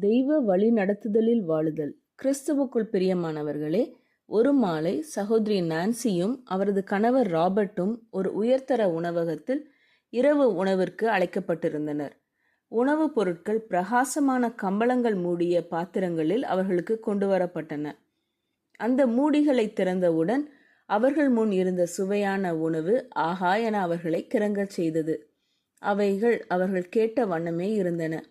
தெய்வ வழி நடத்துதலில் வாழுதல். கிறிஸ்துவுக்குள் பிரியமானவர்களே ஒரு மாலை சகோதரி நான்சியும் அவரது கணவர் ராபர்ட்டும் ஒரு உயர்தர உணவகத்தில் இரவு உணவிற்கு அழைக்கப்பட்டிருந்தனர். உணவுப் பொருட்கள் பிரகாசமான கம்பளங்கள் மூடிய பாத்திரங்களில் அவர்களுக்கு கொண்டு வரப்பட்டன. அந்த மூடிகளை திறந்தவுடன் அவர்கள் முன் இருந்த சுவையான உணவு ஆஹா என அவர்களை கிறங்கச் செய்தது. அவைகள் அவர்கள் கேட்ட வண்ணமே இருந்தன.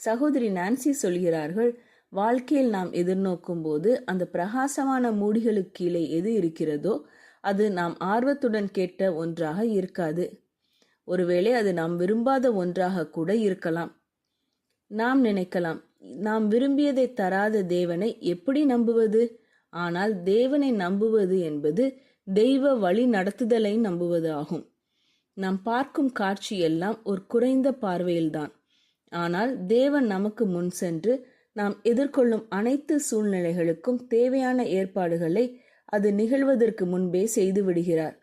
சகோதரி நான்சி சொல்கிறார்கள் வாழ்க்கையில் நாம் எதிர்நோக்கும் போது அந்த பிரகாசமான மூடிகளுக்கு கீழே எது இருக்கிறதோ அது நாம் ஆர்வத்துடன் கேட்ட ஒன்றாக இருக்காது. ஒருவேளை அது நாம் விரும்பாத ஒன்றாக கூட இருக்கலாம். நாம் நினைக்கலாம் நாம் விரும்பியதை தராத தேவனை எப்படி நம்புவது? ஆனால் தேவனை நம்புவது என்பது தெய்வ வழி நடத்துதலை நம்புவது ஆகும் நாம் பார்க்கும் காட்சி எல்லாம் ஒரு குறைந்த பார்வையில்தான். ஆனால் தேவன் நமக்கு முன் சென்று நாம் எதிர்கொள்ளும் அனைத்து சூழ்நிலைகளுக்கும் தேவையான ஏற்பாடுகளை அது நிகழ்வதற்கு முன்பே செய்து விடுகிறார்.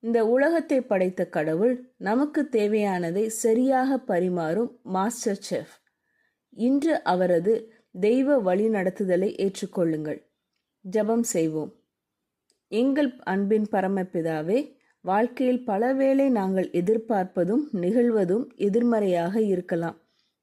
இந்த உலகத்தை படைத்த கடவுள் நமக்கு தேவையானதை சரியாக பரிமாறும் மாஸ்டர் செஃப். இன்று அவரது தெய்வ வழிநடத்துதலை ஏற்றுக்கொள்ளுங்கள். ஜெபம் செய்வோம். எங்கள் அன்பின் பரமபிதாவே வாழ்க்கையில் பலவேளை நாங்கள் எதிர்பார்ப்பதும் நிகழ்வதும் எதிர்மறையாக இருக்கலாம்.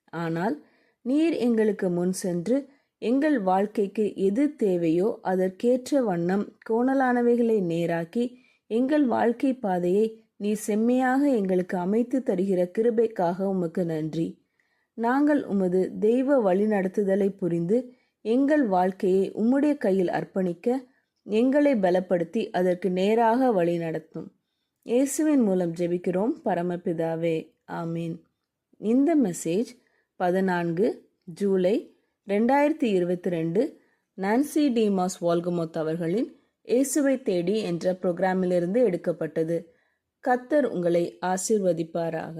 ஆனால் நீர் எங்களுக்கு முன் சென்று எங்கள் வாழ்க்கைக்கு எது தேவையோ அதற்கேற்ற வண்ணம் கோணலானவைகளை நேராக்கி எங்கள் வாழ்க்கை பாதையை நீ செம்மையாக எங்களுக்கு அமைத்து தருகிற கிருபைக்காக உமக்கு நன்றி. நாங்கள் உமது தெய்வ வழிநடத்துதலை புரிந்து எங்கள் வாழ்க்கையை உம்முடைய கையில் அர்ப்பணிக்க எங்களை பலப்படுத்தி அதற்கு நேராக வழி நடத்தும். இயேசுவின் மூலம் ஜெபிக்கிறோம் பரமபிதாவே. ஆமீன். இந்த மெசேஜ் பதினான்கு ஜூலை ரெண்டாயிரத்தி இருபத்தி ரெண்டு நான்சி டிமாஸ் வால்கமோத் அவர்களின் இயேசுவை தேடி என்ற புரோகிராமிலிருந்து எடுக்கப்பட்டது. கத்தர் உங்களை ஆசீர்வதிப்பாராக.